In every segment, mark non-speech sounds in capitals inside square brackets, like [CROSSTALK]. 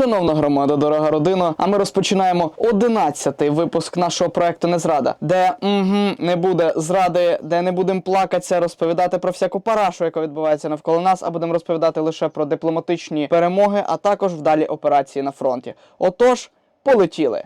Шановна громада, дорога родина. А ми розпочинаємо 11-й випуск нашого проекту Незрада, де угу, не буде зради, де не будемо плакатися, розповідати про всяку парашу, яка відбувається навколо нас, а будемо розповідати лише про дипломатичні перемоги, а також вдалі операції на фронті. Отож, полетіли.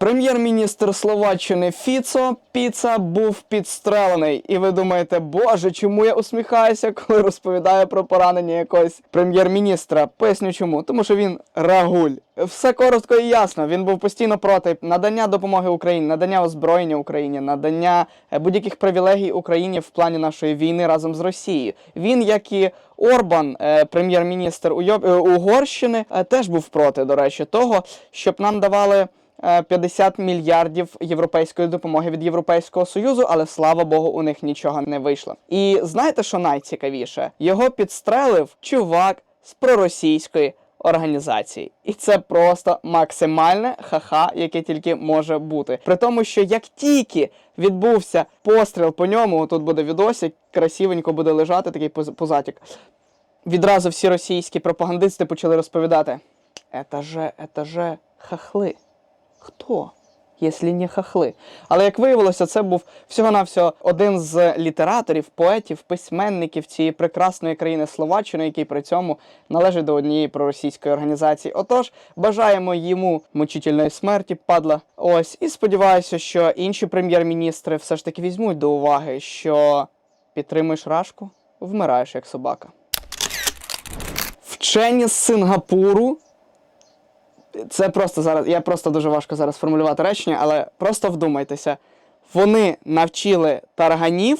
Прем'єр-міністр Словаччини Фіцо Піца був підстрелений. І ви думаєте, боже, чому я усміхаюся, коли розповідаю про поранення якогось прем'єр-міністра? Поясню чому. Тому що він рагуль. Все коротко і ясно. Він був постійно проти надання допомоги Україні, надання озброєння Україні, надання е, будь-яких привілегій Україні в плані нашої війни разом з Росією. Він, як і Орбан, е, прем'єр-міністр е, Угорщини, теж був проти, до речі, того, щоб нам давали. Е, 50 мільярдів європейської допомоги від Європейського союзу, але слава Богу, у них нічого не вийшло. І знаєте, що найцікавіше? Його підстрелив чувак з проросійської організації, і це просто максимальне ха-ха, яке тільки може бути. При тому, що як тільки відбувся постріл по ньому, тут буде відосик, красивенько буде лежати такий поз- позатік. Відразу всі російські пропагандисти почали розповідати: «Это же, это же хахли. Хто? Якщо не хахли. Але як виявилося, це був всього-навсього один з літераторів, поетів, письменників цієї прекрасної країни Словаччини, який при цьому належить до однієї проросійської організації. Отож, бажаємо йому мучительної смерті, падла. Ось, і сподіваюся, що інші прем'єр-міністри все ж таки візьмуть до уваги, що підтримуєш рашку, вмираєш як собака. Вчені з Сингапуру. Це просто зараз. Я просто дуже важко зараз формулювати речення, але просто вдумайтеся. Вони навчили тарганів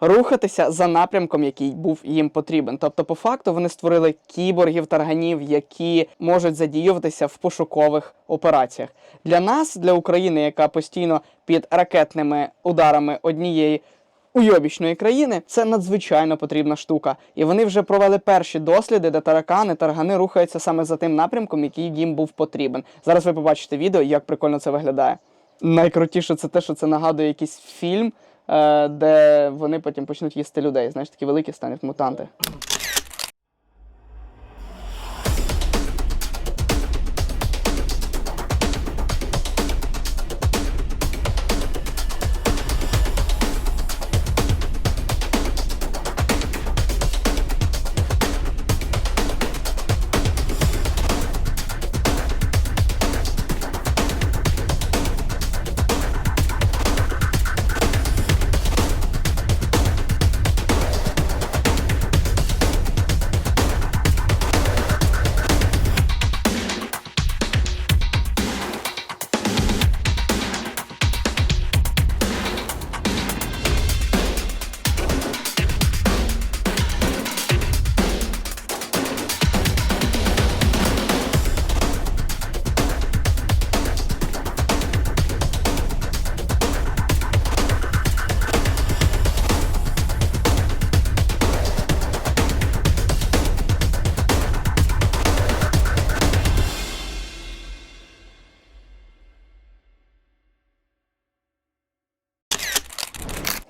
рухатися за напрямком, який був їм потрібен. Тобто, по факту, вони створили кіборгів тарганів, які можуть задіюватися в пошукових операціях. Для нас, для України, яка постійно під ракетними ударами однієї уйобічної країни, це надзвичайно потрібна штука. І вони вже провели перші досліди, де таракани, таргани рухаються саме за тим напрямком, який їм був потрібен. Зараз ви побачите відео, як прикольно це виглядає. Найкрутіше це те, що це нагадує якийсь фільм, е, де вони потім почнуть їсти людей. Знаєш, такі великі стануть мутанти.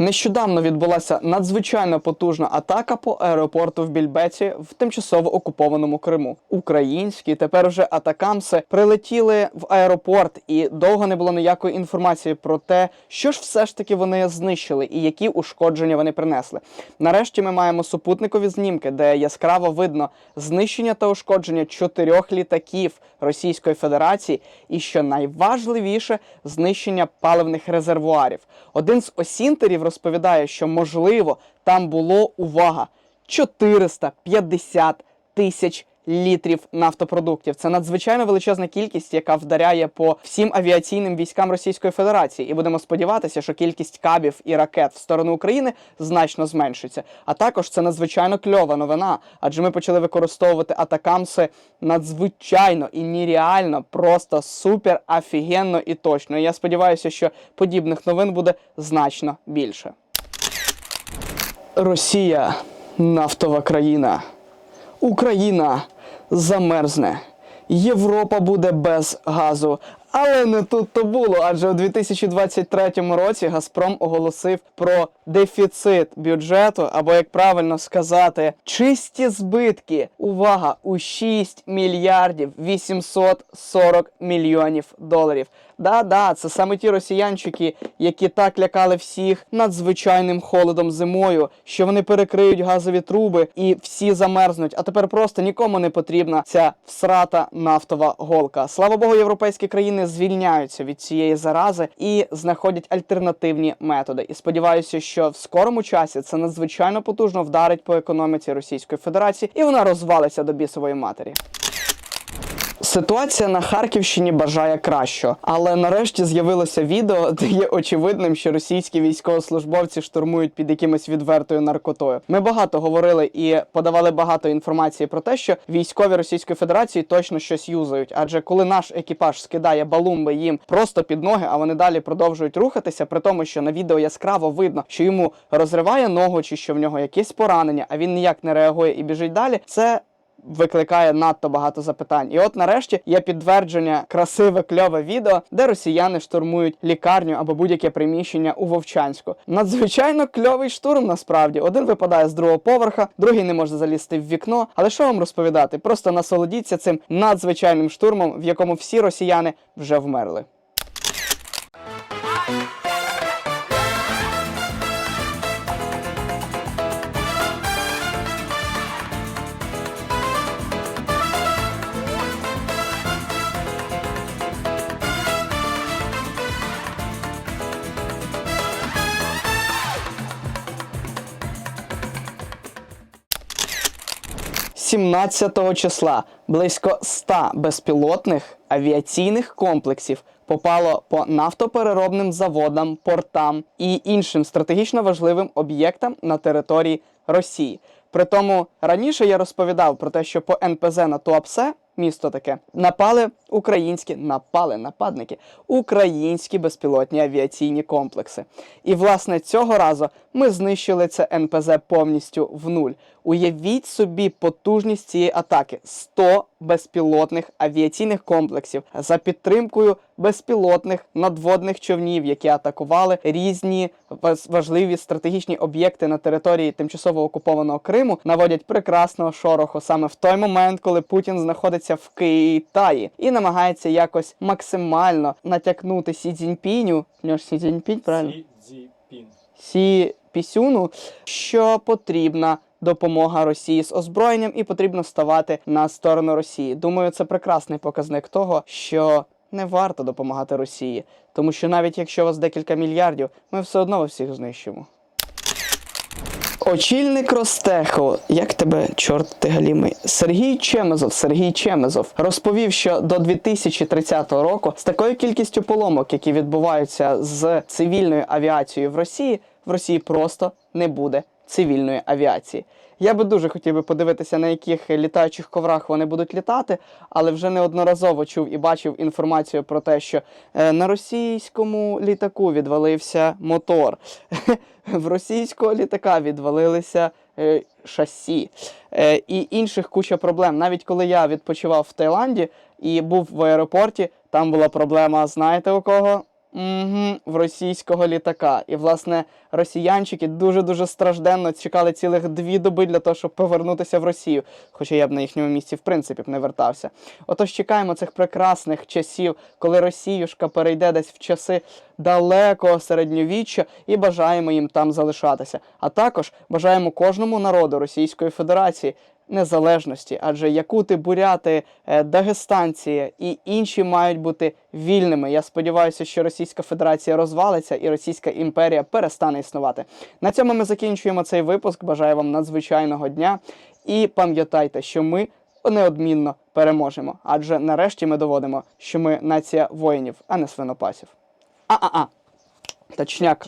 Нещодавно відбулася надзвичайно потужна атака по аеропорту в Більбеці в тимчасово окупованому Криму. Українські тепер вже атакамси прилетіли в аеропорт, і довго не було ніякої інформації про те, що ж все ж таки вони знищили і які ушкодження вони принесли. Нарешті ми маємо супутникові знімки, де яскраво видно знищення та ушкодження чотирьох літаків Російської Федерації, і що найважливіше знищення паливних резервуарів. Один з осінтерів розповідає, що можливо там було увага 450 тисяч літрів нафтопродуктів. Це надзвичайно величезна кількість, яка вдаряє по всім авіаційним військам Російської Федерації. І будемо сподіватися, що кількість кабів і ракет в сторону України значно зменшиться. А також це надзвичайно кльова новина, адже ми почали використовувати атакамси надзвичайно і нереально, просто супер офігенно і точно. І я сподіваюся, що подібних новин буде значно більше. Росія нафтова країна. Україна замерзне. Європа буде без газу. Але не тут то було, адже у 2023 році Газпром оголосив про дефіцит бюджету, або як правильно сказати, чисті збитки. Увага! У 6 мільярдів 840 мільйонів доларів. Да-да, це саме ті росіянчики, які так лякали всіх надзвичайним холодом зимою, що вони перекриють газові труби і всі замерзнуть. А тепер просто нікому не потрібна ця всрата нафтова голка. Слава Богу, європейські країни звільняються від цієї зарази і знаходять альтернативні методи. І сподіваюся, що в скорому часі це надзвичайно потужно вдарить по економіці Російської Федерації, і вона розвалиться до бісової матері. Ситуація на Харківщині бажає кращого, але нарешті з'явилося відео, де є очевидним, що російські військовослужбовці штурмують під якимось відвертою наркотою. Ми багато говорили і подавали багато інформації про те, що військові Російської Федерації точно щось юзають. Адже коли наш екіпаж скидає балумби їм просто під ноги, а вони далі продовжують рухатися, при тому, що на відео яскраво видно, що йому розриває ногу, чи що в нього якесь поранення, а він ніяк не реагує і біжить далі. Це викликає надто багато запитань. І от нарешті є підтвердження красиве кльове відео, де росіяни штурмують лікарню або будь-яке приміщення у Вовчанську. Надзвичайно кльовий штурм. Насправді один випадає з другого поверха, другий не може залізти в вікно. Але що вам розповідати? Просто насолодіться цим надзвичайним штурмом, в якому всі росіяни вже вмерли. – 17 числа близько 100 безпілотних авіаційних комплексів попало по нафтопереробним заводам, портам і іншим стратегічно важливим об'єктам на території Росії. Притому раніше я розповідав про те, що по НПЗ на Туапсе, місто таке, напали українські, напали нападники, українські безпілотні авіаційні комплекси. І власне цього разу ми знищили це НПЗ повністю в нуль. Уявіть собі потужність цієї атаки: 100 безпілотних авіаційних комплексів за підтримкою безпілотних надводних човнів, які атакували різні важливі стратегічні об'єкти на території тимчасово окупованого Криму, наводять прекрасного шороху саме в той момент, коли Путін знаходиться в Китаї і намагається якось максимально натякнути Сі Цзіньпіню, Льош, Сі Цзіньпінь, правильно? Сі Пісюну, що потрібна допомога Росії з озброєнням і потрібно ставати на сторону Росії. Думаю, це прекрасний показник того, що не варто допомагати Росії, тому що навіть якщо у вас декілька мільярдів, ми все одно всіх знищимо. Очільник Ростеху, як тебе, чорт ти галімий, Сергій Чемезов, Сергій Чемезов розповів, що до 2030 року з такою кількістю поломок, які відбуваються з цивільною авіацією в Росії, в Росії просто не буде цивільної авіації. Я би дуже хотів би подивитися, на яких літаючих коврах вони будуть літати, але вже неодноразово чув і бачив інформацію про те, що е, на російському літаку відвалився мотор. [LAUGHS] В російського літака відвалилися е, шасі е, і інших куча проблем. Навіть коли я відпочивав в Таїланді і був в аеропорті, там була проблема, знаєте у кого? Угу, в російського літака. І, власне, росіянчики дуже-дуже стражденно чекали цілих дві доби для того, щоб повернутися в Росію. Хоча я б на їхньому місці, в принципі, б не вертався. Отож, чекаємо цих прекрасних часів, коли Росіюшка перейде десь в часи далекого середньовіччя і бажаємо їм там залишатися. А також бажаємо кожному народу Російської Федерації незалежності, адже якути, буряти, е, дагестанці і інші мають бути вільними. Я сподіваюся, що Російська Федерація розвалиться і Російська імперія перестане існувати. На цьому ми закінчуємо цей випуск. Бажаю вам надзвичайного дня і пам'ятайте, що ми неодмінно переможемо. Адже нарешті ми доводимо, що ми нація воїнів, а не свинопасів. А-а-а. Точняк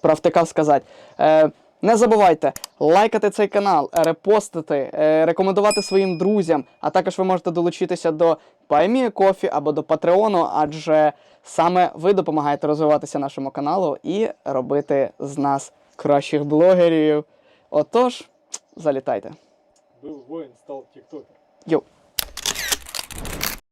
провтикав сказати. Е, не забувайте лайкати цей канал, репостити, е, рекомендувати своїм друзям, а також ви можете долучитися до Паймії Кофі або до Патреону, адже саме ви допомагаєте розвиватися нашому каналу і робити з нас кращих блогерів. Отож, залітайте. Був воїн, став тіктокер. Йоу.